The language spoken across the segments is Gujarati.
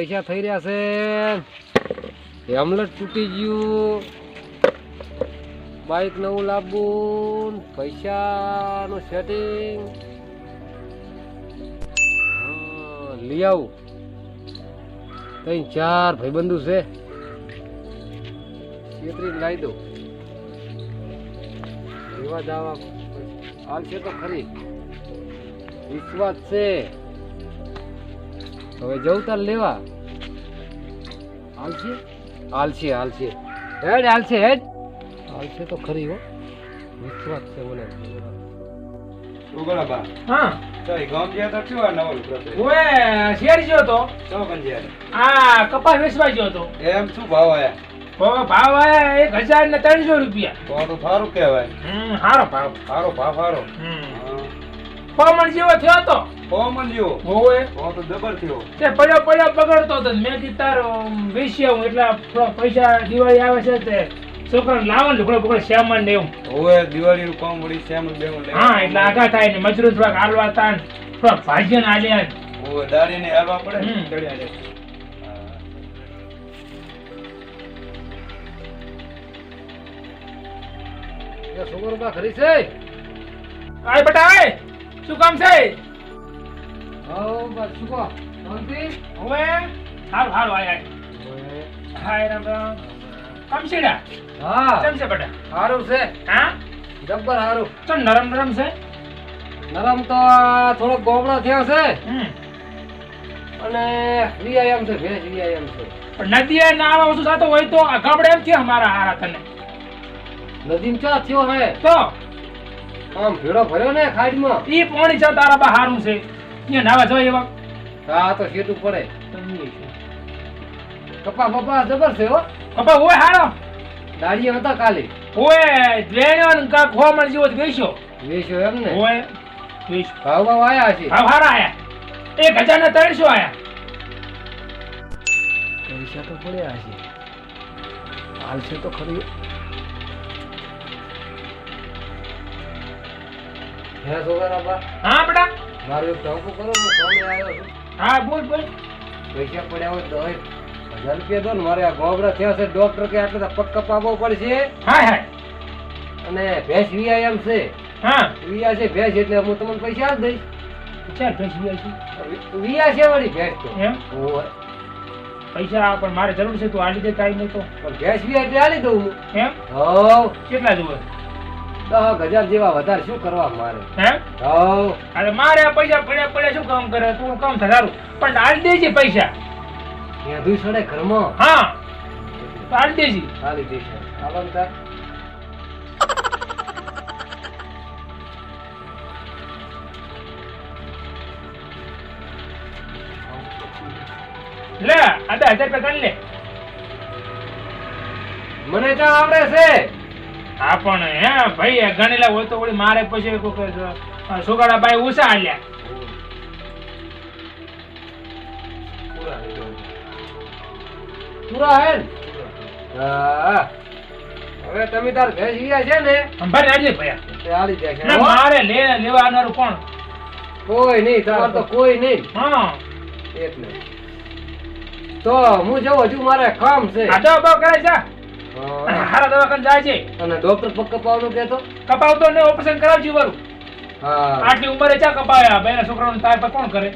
પૈસા થઈ રહ્યા છે. હેમલેટ તૂટી ગયું. બાઈક નવું લાવવું, પૈસાનું સેટિંગ લઈ આવું. ત્રણ, ચાર ભાઈબંધુ છે. છેતરી લાવી દઉં. લેવા જવા હાલશે તો ખરી. વિશ્વાસ છે. હવે જવું તાર લેવા. હાલશે? હાલશે હાલશે. હેડ હાલશે હેડ. હાલશે તો ખરી હો. વિશ્વાસ છે બોલે ઉગલા બા હા તઈ ગામ ગયા તો કેવા નવલ પ્રતે ઓએ શેર જો તો? સો કંજિયા આ કપાસ વેચવા જો તો? એમ શું ભાવ આયા? તો ભાવ આયા એક હજાર ને ત્રણસો રૂપિયા. તો તો સારું કહેવાય. હમ સારો ભાવ. સારો ભાવ સારો હમ. ફોમણ જેવો થયો તો? કોમન જેવો. હોય તો તો જબર થયો. તે પડ્યો પડ્યો બગડતો તો મેં કી તાર વેચી આવું એટલે થોડા પૈસા દિવાળી આવે છે તે છોકરા લાવવાનું લુગડો બગડો શ્યામન ને એવું હોય દિવાળી નું કામ વળી શ્યામન લે હા એટલે આગા થાય ને મજૂરો થોડાક હાલવા તાન ને થોડાક ભાજ્ય ને. આલ્યા ને. દાડી ને? હાલવા પડે. હા. છોકરો ખરી છે? આય બટા આય. શું કામ છે? હા બસ શું કહો? શાંતિ? હવે હાલ હાલ આય આય હાય રામ રામ. કમશીડા હા. કેમ છે બેટા? સારું છે. હા? જબ્બર સારું તો નરમ નરમ છે? નરમ તો થોડો ગોબળો થયો છે. હમ. અને વ્યાયામ છે ભેજ વ્યાયામ છે. પણ નદીએ ના આવા ઓછું થતો હોય તો આ એમ છે અમારા હારા તને? નદીમ ચા થયો હે? તો? આમ ભેડો ભર્યો ને ખાડીમાં? ઈ પોણી છે તારા બા હારું છે. અહીંયા નાવા જો એવા. હા તો શેતું પડે કપા બપા જબર છે હો. કપા હોય હારો. દાડીએ હતા કાલે. ઓય દ્વેણ્યો ને કાંક હોમણ જેવો જ ગઈશો વેચ્યો. એમ ને? ઓય ગઈશો ભાવ ભાવ આયા છે ભાવ હારા આયા. એક હજાર ને ત્રણસો આયા. પૈસા તો પડ્યા છે હાલશે તો ખરી. હે છોકરા બા હા બેટા. મારું એક ટોપું કરો હું કોને આવ્યો છું. હા બોલ બોલ. પૈસા પડ્યા હોય તો હજાર રૂપિયા દો ને મારે આ ગોબરા થયા છે ડોક્ટર કે આટલા તો પગ પડશે. હા હા અને ભેંસ વિયા એમ છે. હા. વિયા છે ભેંસ એટલે હું તમને પૈસા આપ દઈશ. ચાલ પૈસા છે. વિયા છે વળી ભેંસ તો. એમ. પૈસા પણ મારે જરૂર છે તું આલી દે કાંઈ નહીં તો. પણ ભેંસ વિયા એટલે આલી દઉં હું. એમ? હો કેટલા જુએ દસ હજાર જેવા વધારે શું કરવા મારે? હે? અરે મારે પૈસા પડ્યા પડ્યા શું કામ કરે? તું કામ થાય પણ હાલ દેજે પૈસા. દુઈ સડે ઘરમાં? હા. હાલ દેજે હાલી દઈશ હાલો તાર લે આ બે હજાર રૂપિયા ગણ લે. મને ચા આવડે છે? હા પણ હે ભાઈ એ ગણેલા હોય તો ઓળી મારે પછી સુગાડા ભાઈ ઉષા આલ્યા. પૂરા હે હા હવે તમે તાર ભેસ ગયા છે ને? ભાઈ આજે ભયા આલી જાય મારે લે લેવા આવનારું કોણ? કોઈ નહીં તમારે તો કોઈ નહીં. હા. એટલે તો હું જઉં હજુ મારે કામ છે. આ તો બવા કરે છે. હારા દવાખાને જાય છે. અને ડોક્ટર પગ કપાવવાનું કહેતો કપાવતો ને ઓપરેશન કરાવજો વારું હા. આટલી ઉંમરે ચા કપાયા? બેના છોકરાનો તાર પર કોણ કરે?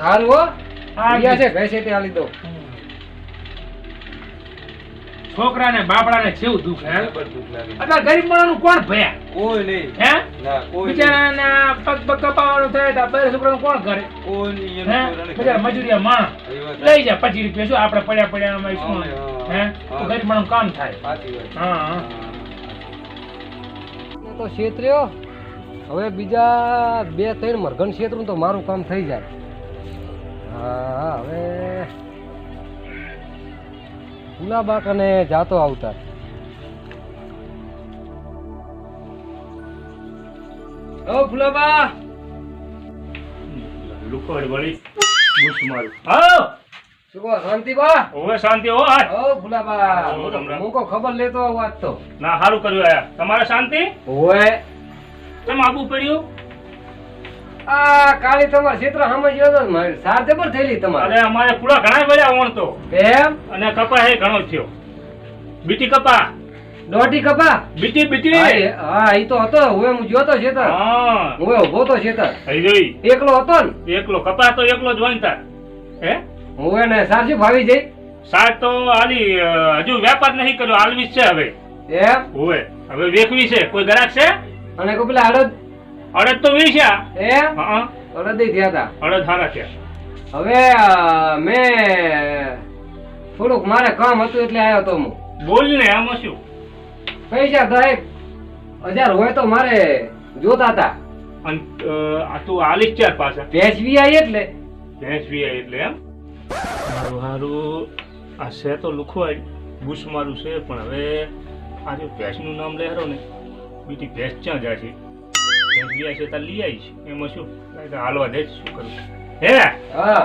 હારું હો. હા, છે ભેસે તે હાલી દઉં. છોકરાને બાપડાને છેવું દુઃખ હે? દુઃખ લાગે. અત્યારે ગરીબ માણસનું કોણ ભયા? કોઈ નહીં. હે? ના કોઈ નહીં. બિચારાના પગ પગ કપાવવાનું થાય તો બે છોકરાનું કોણ કરે. બિચારા મજૂરિયા માણ લઈ જાય પચીસ રૂપિયા. શું આપણે પડ્યા પડ્યા અમારી શું? હા, ગરીબ માણસનું કામ થાય. હા હા. તો ક્ષેત્રીઓ હવે બીજા બે ત્રણ મરઘન છેતરું તો મારું કામ થઈ જાય. હા હવે ગુલાબા અને જાતો આવતા. ઓ ફુલાબા લુકોડ વળી બુશ મારું. હા શું શાંતિ બા? ઓવે શાંતિ હો આજ ઓ ફુલાબા. હું કો ખબર લેતો આવું આજ તો. ના સારું કર્યું આયા. તમારે શાંતિ? ઓય કેમ આબુ પડ્યું? આ કાળી તમારે ક્ષેત્ર સામે ગયો તો મારી સાર થયેલી તમારે. અરે અમારે પૂરા ઘણા ભર્યા વણ તો. એમ અને કપા એ ઘણો થયો. બીટી કપા. દોઢી કપા? BT BT. હા, ઈ તો હતો. હું હું ગયો તો ક્ષેત્ર હા. હું ઊભો તો ક્ષેત્ર એકલો હતો ને? એકલો. કપા તો એકલો જ વણતા. હે? હું એને સારસી ભાવી જઈ. સાર તો આલી હજુ વેપાર નહીં કર્યો. આલવીસ છે હવે. એમ? હવે. હવે વેકવી છે. કોઈ ગ્રાહક છે? અને કોઈ પેલા અડદ અડદ તો વેચ્યા એ હા? અડદ થયા હતા અડદ હારા થયા હવે મેં થોડુંક મારે કામ હતું એટલે આવ્યો તો હું. બોલ ને આમાં શું? પૈસા સાહેબ હજાર હોય તો મારે જોતા હતા અને આ તું હાલી ચાર પાછા. ભેંસવી આવી એટલે. ભેંસ વીઆઈ એટલે એમ? મારું હારું. આ છે તો લુખવાય. બુશ મારું છે પણ હવે આ જો ભેંસનું નામ લેહારો ને બીજી ભેંસ ક્યાં જાય છે? ભેંસ વીઆઈ છે ત્યાં લઈ આવીશ. એમાં શું? હાલવા દે શું કરું? હે? હા.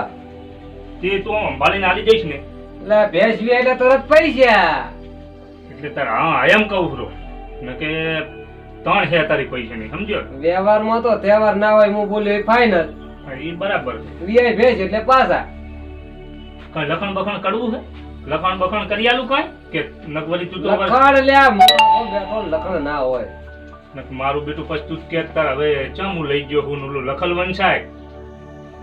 તે તું આમ સંભાળીને જઈશ ને. એટલે ભેંસવી એટલે તરત પૈસા એટલે તારે હા એમ કહું છું. ને કે ત્રણ છે તારી પૈસા નહીં સમજો વ્યવહારમાં તો તહેવાર ના હોય હું બોલ્યો ફાઈનલ એ બરાબર છે. વીઆઈ ભેંસ એટલે પાછા. કઈ લખણ બખણ કરવું છે? લખણ બખણ કરી આલું કઈ? કે નકવલી તું તો લખણ લ્યા લખણ ના હોય. મારું બેટું પછી તું કે તાર હવે ચમ હું લઈ ગયો હું ઓલું લખલ વંશાય.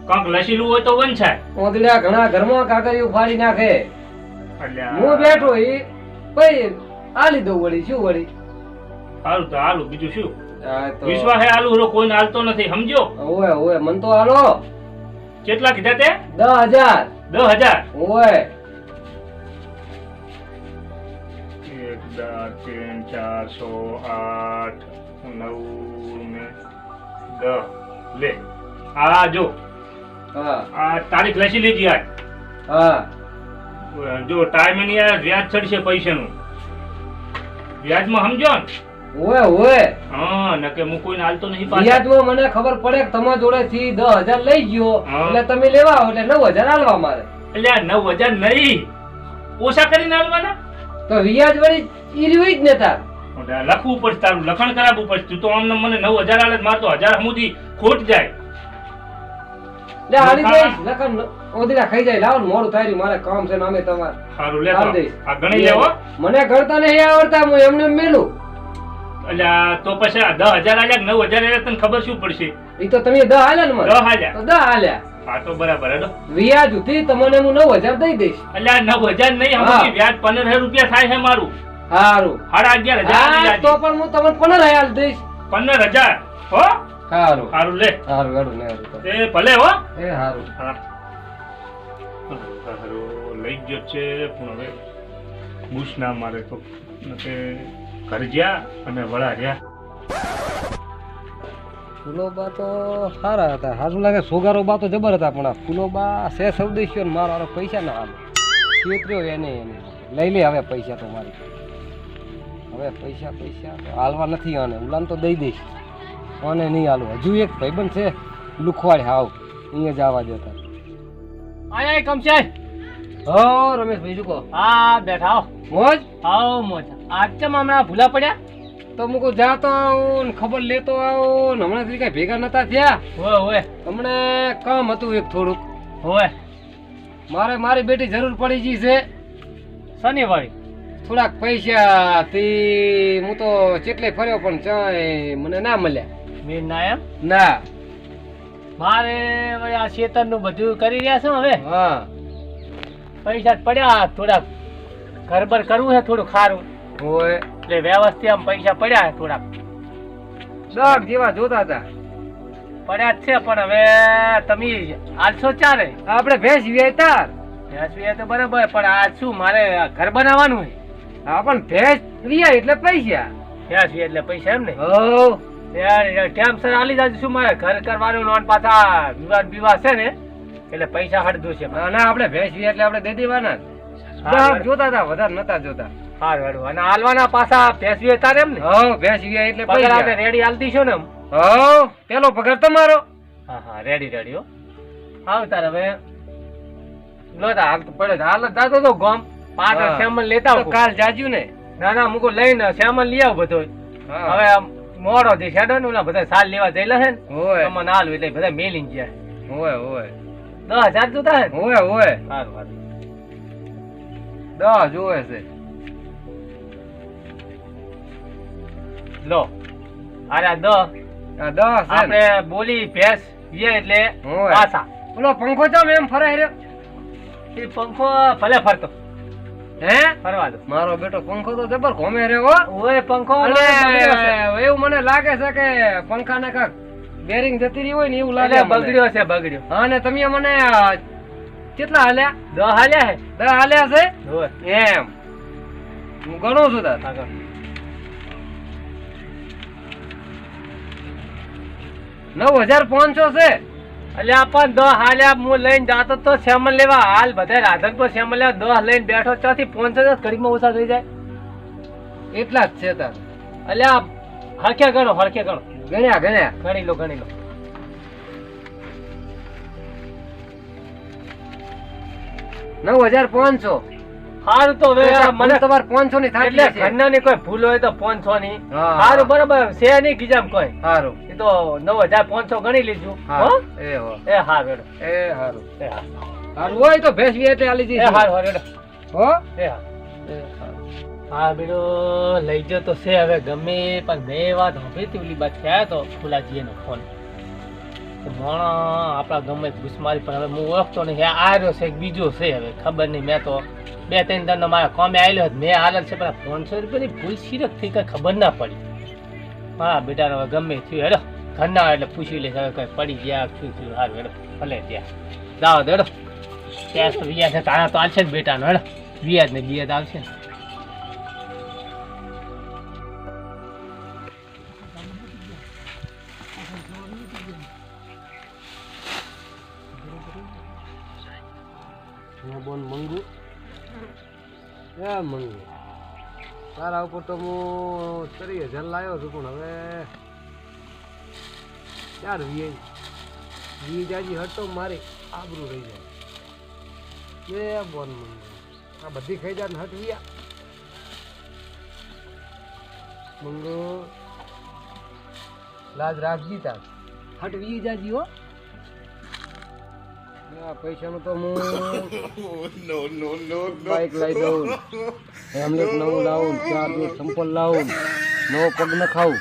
કંક લસીલું હોય તો વંશાય. ઓદડ્યા ઘણા ઘરમાં કાકરી ઉફાડી નાખે. હું બેઠો ઈ ભાઈ આલી દઉં વળી શું વળી? હાલું તો હાલું બીજું શું? વિશ્વાસ તો વિશ્વાસે હરો કોઈને હાલતો નથી સમજો ઓય ઓય મન તો હાલો કેટલા કીધા તે? દસ હજાર. દસ હજાર? ઓય એક દસ ત્રણ ચાર છ આઠ. નવ ને દસ. લે આ જો. હા. આ તારીખ લસી લીધી આજ હા. જો ટાઈમ એની આ વ્યાજ ચડશે પૈસાનું. વ્યાજમાં સમજો ને. ઓય ઓય હા નકે હું કોઈને હાલતો નહીં પાછા. વ્યાજમાં મને ખબર પડે કે તમારા જોડે થી દસ હજાર લઈ ગયો. એટલે તમે લેવા આવો એટલે નવ હજાર હાલવા મારે. એટલે આ નવ હજાર નહીં. ઓછા કરીને હાલવાના તો વ્યાજ વળી ઈ રહ્યું જ ને તાર. લખવું પડશે તારું લખણ કરાવવું પડશે. તું તો આમને મને નવ હજાર આલે તો હજાર સુધી ખોટ જાય. લે હાલી લખાણ- જઈશ. ઓદરા ખાઈ જાય. લાવો મોડું થાય મારે કામ છે ને અમે સારું લે હાલ તો. દઈશ. આ ગણી લેવો. મને ગણતા નહીં આવડતા હું એમને મેલું. એટલે તો પછી આ દસ હજાર આલ્યા નવ હજાર આલ્યા તને ખબર શું પડશે? એ તો તમે ને દસ તો દહ હાલ્યા હા તો બરાબર હેડો. વ્યાજ ઉધી તમને હું નવ હજાર દઈ દઈશ. એટલે આ નવ હજાર નહીં. વ્યાજ પંદર રૂપિયા થાય છે મારું. સારું સાડા અગિયાર હજાર તો પણ હું તમને પંદર હજાર દઈશ. પંદર હજાર? હો? સારું સારું લે. સારું હેડું ને એ ભલે હો. એ સારું હા. લઈ ગયો છે. પણ હવે બુશ ના મારે તો. ઘર ગયા અને વળા રહ્યા. ફૂલોબા તો સારા હતા. સારું લાગે સોગારો બા તો જબર હતા પણ ફૂલોબા છે સૌદેશ્યો ને મારો પૈસા ના હાલે છેતર્યો એને એને. લઈ લે હવે પૈસા તો મારી. હવે પૈસા પૈસા. હાલવા નથી આને. ઉલાન તો દઈ દઈશ. આને નહીં હાલવું. હજુ એક ભાઈબંધ છે લુખવાડ હાવ. અહીંયા જ આવવા દેતા આય કમશાય હો રમેશભાઈ શું કહો? હા બેઠા હો. મોજ? આવો મોજ. આજ ચમ હમણાં ભૂલા પડ્યા? તો મૂકો જાતો આવું ખબર લેતો આવું ને હમણાં કઈ ભેગા નતા થયા. હોય હોય. હમણાં કામ હતું એક થોડુંક. હોય. મારે મારી બેટી જરૂર પડી ગઈ છે. શનિવારી. થોડાક પૈસા થી હું તો ચેટલે ફર્યો પણ ચાય મને ના મળ્યા. મેં ના એમ? ના. મારે આ શેતરનું બધું કરી રહ્યા છું હવે? હા. પૈસા પડ્યા થોડાક ઘરબર કરવું છે થોડું ખારું. હોય એટલે વ્યવસ્થિત આમ પૈસા પડ્યા છે થોડાક. દોઢ જેવા જોતા હતા. પડ્યા જ છે પણ હવે તમે આલશો ચારે આપણે ભેંસ તાર વ્યાસવી તો બરાબર પણ આ શું મારે ઘર બનાવવાનું છે? હા પણ ભેંસ વ્યાય એટલે પૈસા. વ્યાસવી એટલે પૈસા એમ ને? હો. સર આલી જાજો શું મારે? ઘર કરવાનું લોન પાછા વિવાદ વિવાદ છે ને એટલે પૈસા હડતું છે ના ના આપણે ભેંસ એટલે આપણે દે દેવાના જોતા હતા વધારે નતા જોતા. હાર હેડું અને હાલવાના પાછા ભેંસવી તારે એમ ને? હો ભેંસ વ્યાય એટલે પગાર આપણે પૈસા રેડી હાલતી છો ને એમ. હો પેલો પગાર તમારો. હા હા રેડી રેડી હો. આવ તારે હવે. લો તા હાલ તો પડે હાલ જાતો તો ગોમ. પાટ શ્યામલ લેતા તો કાલ જાજુ ને ના ના મૂકો લઈને શ્યામલ લઈ આવ બધો હવે મોડો દે શેડો ને ઓલા બધા સાલ લેવા જઈલા છે ને હોય. હાલ એટલે બધા મેલી ગયા. હોય હોય. દસ હજાર જોતા હે હોય હોય. સારું સારું. દસ જોવે છે. લો અરે આ દસ. આ દસ આપણે બોલી ભેંસ વીએ એટલે. પાછા ઓલો પંખો ચમ એમ ફરાય રહ્યો? એ પંખો ભલે ફરતો. હે? ફરવા દો. મારો બેટો પંખો તો જબર ઘોમે રહ્યો ઓય પંખો છે. એવું મને લાગે છે કે પંખાને કાંક બેરિંગ જતી રહી હોય ને એવું લાગે બગડ્યો છે બગડ્યો. હા ને તમે મને કેટલા હાલ્યા? દહ હાલ્યા હે. દહ હાલ્યા છે? એમ. હું ગણું છું દાદા નવ હજાર પાંચસો છે. આ પણ દસ હાલ્યા હું લઈને જાતો તો શ્યામલ લેવા હાલ. બધા રાધનપુર શ્યામલ લેવા દસ લઈને બેઠો ત્યાંથી પહોંચે તો ઘડીમાં ઓછા થઈ જાય. એટલા જ છે તાર. અલ્યા આ હરખે ગણો હરખે ગણો. ગણ્યા ગણ્યા. ગણી લો ગણી લો. નવ હજાર પાંચસો. સારું તો હવે મને તમારે પાંચસો ની એટલે ઘરના ની કોઈ ભૂલ હોય તો પાંચસો ની હા. બરાબર. છે નહીં ગીજામ કોઈ. હારું. એ તો નવ હજાર પાંચસો ગણી લીધું. એ હારું એ સારું એ હા સારું હોય તો ભેંસવી એટલે આલી એ જઈશું હા હા હો? એ હા બેડો લઈ ગયો તો છે હવે ગમે પણ બે વાત સાંભળી હતી ઓલી બાદ થયા તો ફુલાજીએ નો ફોન તો આપણા ગમે ઘૂસમારી પણ હવે હું ઓળખતો નહીં. આ રહ્યો છે બીજો છે હવે, ખબર નહીં. મેં તો બે, ત્રણ દાડનો મારા કોમે આવેલો હતો મેં હાલત છે, પણ પાંચસો રૂપિયાની ભૂલ સિરક થઈ, કઈ ખબર ના પડી. હા, બેટાને હવે ગમે થયું, હેડો. ઘરના એટલે પૂછી લઈશ હવે કઈ પડી ગયા, શું થયું સારું હેડો. ભલે ત્યાં. જાઓ, હેડો. ત્યાં તો વ્યાજ તારા તો આવશે ને બેટાનો, હેડો. વ્યાજ ને વ્યાજ આવશે. ને તારા ઉપર તો હું ત્રીસ હજાર લાવ્યો છું પણ હવે ચાર વીએ? વી જાજી હટો મારી આબરું રહી જાય. એ બોન આ બધી ખાઈ જાય ને હટ વિયા મંગો લાજ રાખજી તાર. હટ વી જાજી હો. પૈસાનું તો હું બાઈક લઈ દઉં હેમલેટ નવું લાવું ચાર દિવસ સંપલ લાવું. નવો પગ ન ખાવું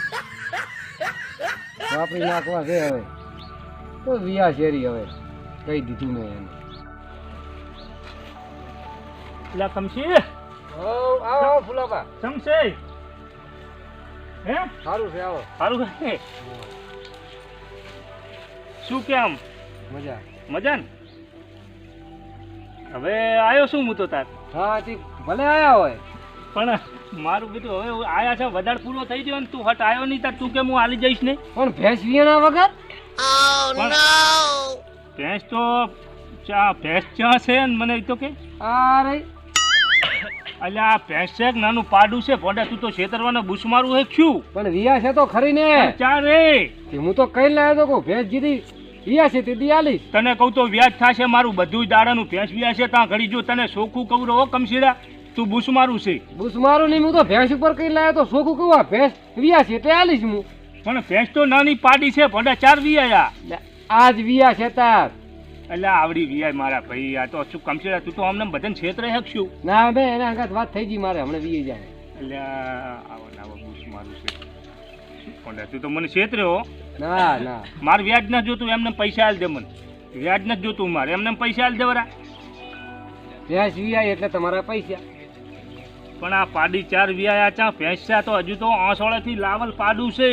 વાપરી નાખવા છે હવે. તો વિયા શેરી હવે. કહી દીધું મેં એને. એટલે કમશી આવો આવો ફુલાબા સમશે હે? સારું છે આવો. સારું હે શું કેમ? મજા. મજા ને હવે આવ્યો શું હું તો તાર. હા ઠીક ભલે આયા હોય. પણ મારું બીજું હવે આયા છે વધારે પૂરો થઈ ગયો ને તું હટ આવ્યો નહીં તાર તું કેમ હું હાલી જઈશ ને? પણ ભેંસ વિયાણા વગર? ભેંસ તો ચા ભેંસ ચા છે ને મને તો કે. આ રહી. એટલે આ ભેંસ છે નાનું પાડું છે? ભોંડા તું તો છેતરવાનો બુશ મારું હે ક્યું? પણ વિયા છે તો ખરી ને. ચા રે. હું તો કઈ લાવ્યો તો ભેંસ જીધી વિયા છે તે દી આલીશ તને કહું તો વ્યાજ થશે મારું બધું દાડાનું ભેંસ વ્યાજ છે ત્યાં ઘડી જો તને સોખું કહું રહો કમશીડા તું બુસ મારું છે. બુસ મારું નહીં હું તો ભેંસ ઉપર કઈ લાયો તો સોખું કહું આ ભેંસ વિયા છે તે આલીશ હું. પણ ભેંસ તો નાની પાડી છે ભોંડા ચાર વિયા આજ વિયા છે તાર. એટલે આવડી વિયાય મારા ભાઈ આ તો શું કમશીડા તું તો અમને બધાને છેતરે શકશું. ના બે એના આગળ વાત થઈ ગઈ મારે હમણાં વી જાય. એટલે આવો ને આવો બુશ મારું છે. પણ તું તો મને છેતર્યો ના ના. મારે વ્યાજ ન જોતું એમને પૈસા આલ દે મને. વ્યાજ નથી જોતું મારે એમને પૈસા આલ દેવરા ભેંસ વિયા એટલે તમારા પૈસા. પણ આ પાડી ચાર વિયા ચા ભેંસ છે તો હજુ તો આસોળેથી લાવલ પાડું છે.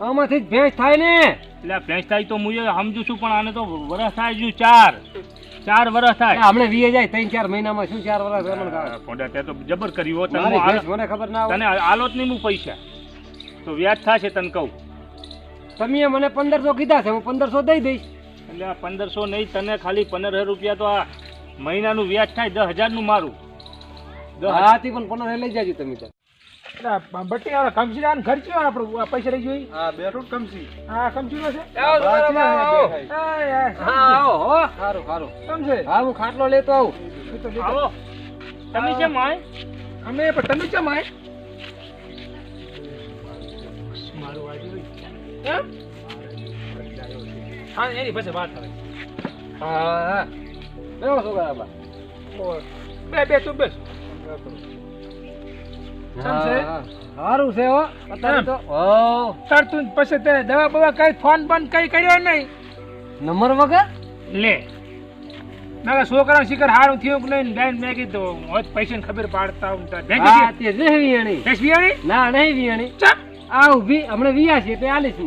આમાંથી જ ભેંસ થાય ને. એટલે ભેંસ થાય તો હું સમજુ છું પણ આને તો વરસ થાય હજુ ચાર. ચાર વરસ થાય. આપણે વીએ જાય ત્રણ ચાર મહિનામાં શું ચાર વર્ષ રમણ પોડા તે તો જબર કર્યું તને મને ખબર ના તને આલોત નહીં હું પૈસા. તો વ્યાજ થશે તને કહું. તમે મને પંદરસો કીધા છે હું પંદરસો દઈ દઈશ. એટલે આ પંદરસો નહીં તને ખાલી પંદર રૂપિયા તો આ મહિનાનું વ્યાજ થાય દસ હજારનું મારું દસ. હાથી પણ પંદર લઈ જાજો તમે તો. બટ્ટી છે આપણું પૈસા લઈ જોઈ. હા બેઠો કમસી હા કમસી છે? આવો, બાકી આવો, આવો. હા હા આવો હો. સારું સારું સમજે હા હું ખાટલો લેતો આવું. આવો. તમે કેમ આય? અમે પણ તમે કેમ આય? મારું હા એની પાસે વાત હા છોકરા બા બે બે તું બેસ. કેમ છે? હા, સારું છે હો. અત્યારે તો ઓ તાર પછી તે દવા બવા કઈ ફોન બંધ કઈ કર્યો નહીં. નંબર વગર? લે. ના છોકરા શિખર હારું થયું કે નહીં બેન મેં કીધું હોત પૈસા ખબર પાડતા હું તાર. ભેગી હા છે? નહીં વિયાણી બેસ ના નહીં વિયાણી ચા. આ ઊભી હમણાં વિયા છે તે આલીશ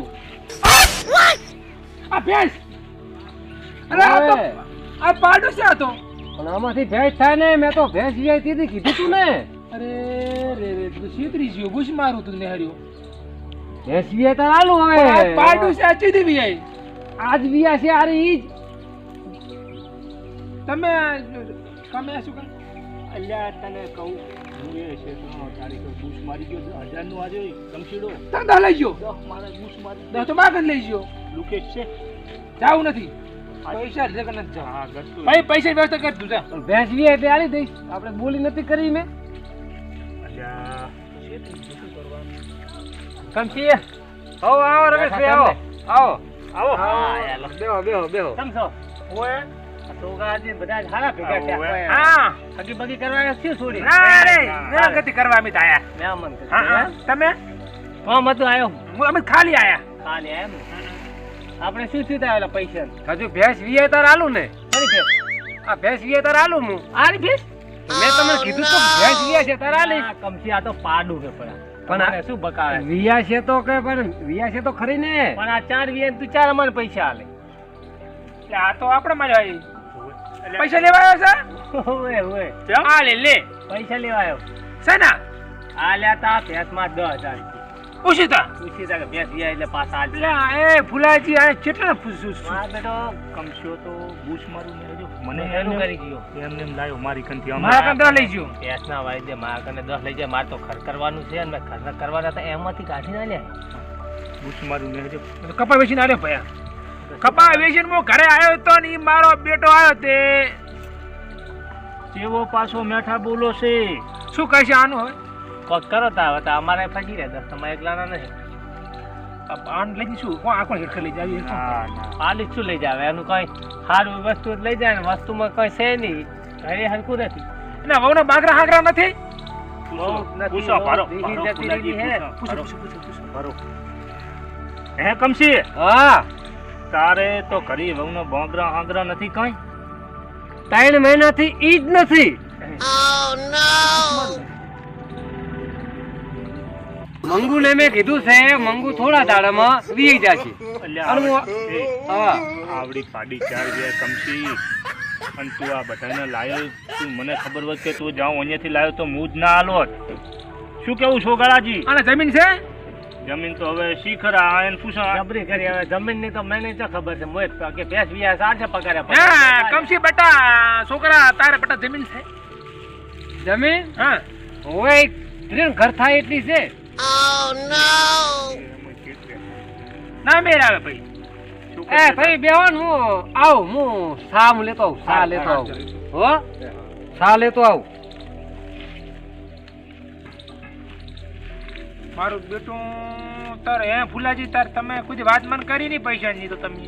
આ ભેંસ! અરે આ તો આ પાડો છે આ તો. પણ આમાંથી ભેંસ થાય ને મેં તો ભેંસ વિયાઈ હતી કીધું તું ને. અરે રે રે તું સીતરી જ્યો બુશ મારું તું નેહર્યો. ભેંસ વિયાય તાર આલું હવે. પાડો છે આ ચીધી આઈ આજ વિયા છે અરે ઈ તમે તમે શું કર અલ્યા તને કહું. લઈ ગયો. દસ મારે બૂસ મારી દહ તો માગન લઈ ગયો. લુકેશ છે. જાવું નથી. પૈસા ભાઈ પૈસા વ્યવસ્થા કર તું જા. પણ ભેંસ વિયાય એટલે આલી દઈશ. આપણે બોલી નથી કરી મેં. કંચી આવો આવો રમેશભાઈ આવો. આવો. આવો આવો બેહો બેહો બેહો. કેમ છો? ઓય સોગાજી બધા સારા ભેગા થયા. ઓવે. હા. હગી બગી કરવા શું છોડી. ના રે. ના, ના ગતિ કરવા અમે તો આયા. મહેમાન હા હા. તમે? કોમ હતું આવ્યો હું અમે ખાલી આયા. ખાલી એમ આપણે શું થયું તા પૈસા? હજુ ભેંસ વિયાય તાર આલું ને? આ ભેંસ વિયાય તાર આલું હું? આરી ફીસ મેં તમને કીધું તો ભેંસ વિયા છે તાર આલીશ આ કમસી આ તો પાડું કે પણ આ- પણ શું બકાવે વિયા છે તો કે પણ વિયા છે તો ખરી ને. પણ આ ચાર વીએ તું ચાર અમારે પૈસા આલે. આ તો આપણે માં આવી. પૈસા લેવા આવ્યો છે ઓએ ઓએ આ લે લે. પૈસા લેવા આવ્યો સેના? આ લ્યા તા ભેંસમાં દસ હજાર પૂછી તા. કે ભેંસ વીયા એટલે પાછા આલ. એ ફુલાજી આ કેટલા પૂછું છું બેટો કમશીડો તો બૂસ મારું ને મને એનું કરી ગયો. એમને એમ લાવ્યો મારી કંથી આમ મારા કંદરા લઈ ગયો. ભેંસ ના વાયદે મારા કને દસ લઈ જાય મારે તો કરવાનું છે ને મેં ખર્ચ કરવાના હતા એમાંથી કાઢી ના લે બૂસ મારું ને હજુ કપા વેચીને આવ્યો ભયા કપા વેચીને હું ઘરે આવ્યો તો ને મારો બેટો આવ્યો તે. જેવો પાછો મેઠા બોલો છે. શું કહેશે આનું હવે? કોક કરો તા હવે અમારે ફસી રહ્યા દસ તમારે એકલાના નહીં. આ આને લઈ જઈશું. કોણ આખો હેઠળ લઈ જાવી? ના ના. પાલી શું લઈ જાવે? એનું કઈ સારું વસ્તુ લઈ જાય ને વસ્તુમાં કઈ છે નહીં. ઘરે હરકું નથી. અને વહુના બાગરા હાગરા નથી? પૂછો ભારો ભારો હે. કમસી હા. તારે તો કરી વહુનો બોંગરા આંગરા નથી કઈ? ત્રણ મહિનાથી ઈ જ નથી. મંગુ ને મેં કીધું છે મંગુ થોડા દાડામાં વી જશે. આવડી પાડી ચાર જે કમસી અને તું આ બધાને લાયો. તું મને ખબર હોત કે તું જાઉં અહીંયાથી લાવ્યો તો હું જ ના આલોત શું કેવું છો ગાળાજી? અને જમીન છે? જમીન તો હવે શિખર આયન પૂછા. પૂછો જબરી કરી હવે જમીનની તો મને તો ખબર છે મોહિત કે ભેંસ વિયા સાચે પગારે હા કમસી બેટા છોકરા તારે બેટા જમીન છે. જમીન? હા. ઓય ત્રણ ઘર થાય એટલી છે. ના મેર આવે ભાઈ. એ ભાઈ બેવાન હું આવ હું સા લેતો આવું સા લેતો આવ. હો? સા લેતો આવું. મારું બેટું તાર હે ફુલાજી તાર તમે કોઈ વાત મન કરી નહીં પૈસા ની તો તમે.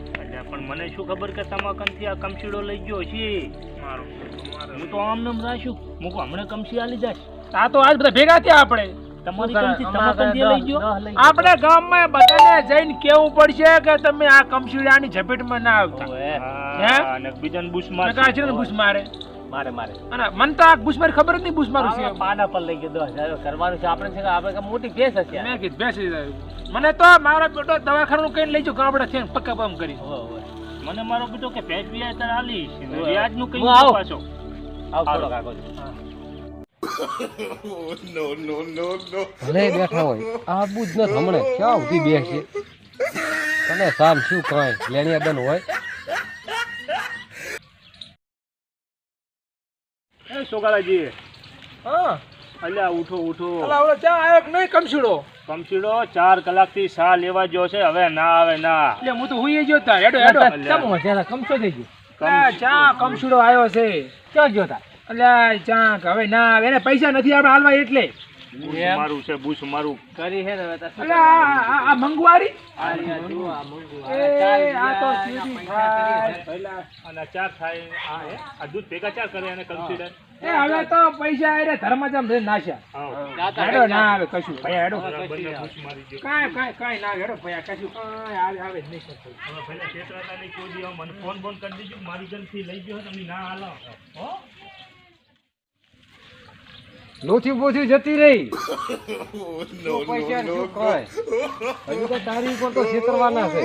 પણ મને શું ખબર કે તમારા કંથી આ કમશીડો લઈ ગયો છે? મારું હું તો આમ નામ રાખ્યું હું કહું હમણાં કમસી આલી જાય આ તો આજ બધા ભેગા થયા આપણે. તમારી શું કરે? કંથી લઈ ગયો? આપણે ગામમાં બધાને જઈને કેવું પડશે કે તમે આ કમશીડાની ઝપેટમાં ના આવતા? હે? હા, અને બીજાને બૂસ માર નકા છે ને બુશ મારે. મારે મારે. અને મને તો આ બુશ ખબર જ નહીં બુશ છે પાડા પર લઈ ગયો દસ હજાર. કરવાનું છે આપણે છે આપણે મોટી ભેંસ હશે મેં કીધું બેસી મને તો મારો બેટો દવાખાનું કઈ લઈ જાઓ ગામડે છે પક્કા બમ કરી. મને મારો બેટો કે ભેંસ વ્યાજ તારે કઈ આવું. ભલે બેઠા હોય. આ બુજ ન હમણે ક્યાં ઊભી બેસી? તને સામ શું કઈ લેણિયા બન હોય? સોગાલાજી હા. અલ્યા ઉઠો ઉઠો. અલા ચા આવ્યો કે નહીં કમશીડો? કમસીડો ચાર કલાકથી સા લેવા જો છે હવે ના આવે ના. એટલે હું તો હુઈ ગયો તા હેડો હેડો. અલ્યા. ચમ કમસો થઈ ગયો. ચા કમશીડો આવ્યો છે ક્યાં ગયો તા એટલે ચા હવે ના આવે એને પૈસા નથી આપણે હાલવા એટલે. બુશ? મારું છે બુશ કરી હે હવે અરે આ મંગવારી? આ તો પૈસા કરી થાય. હે. પહેલા અને ચાર થાય આ દૂધ ભેગા ચાર કરે અને કન્સિડર એ હવે તો પૈસા આરે ધર્મજમ રે નાશ્યા હેડો ના આવે કશું. ભયા હેડો. કાય કાંઈ કાંઈ ના આવે હેડો ભયા કશું. કાંઈ આવે આવે જ નહીં કરતો હવે કોઈ દી મને ફોન ફોન કરી દીજો મારી ઘરથી લઈ ગયો તમે ના હાલો. હો? લોથી બોથી જતી રહી. પૈસા હજુ તો તારી ઉપર તો છેતરવાના છે.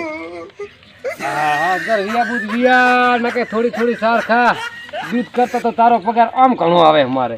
થોડી થોડી સાર ખા. દૂધ કરતા તો તારો પગાર આમ ઘણો આવે અમારે.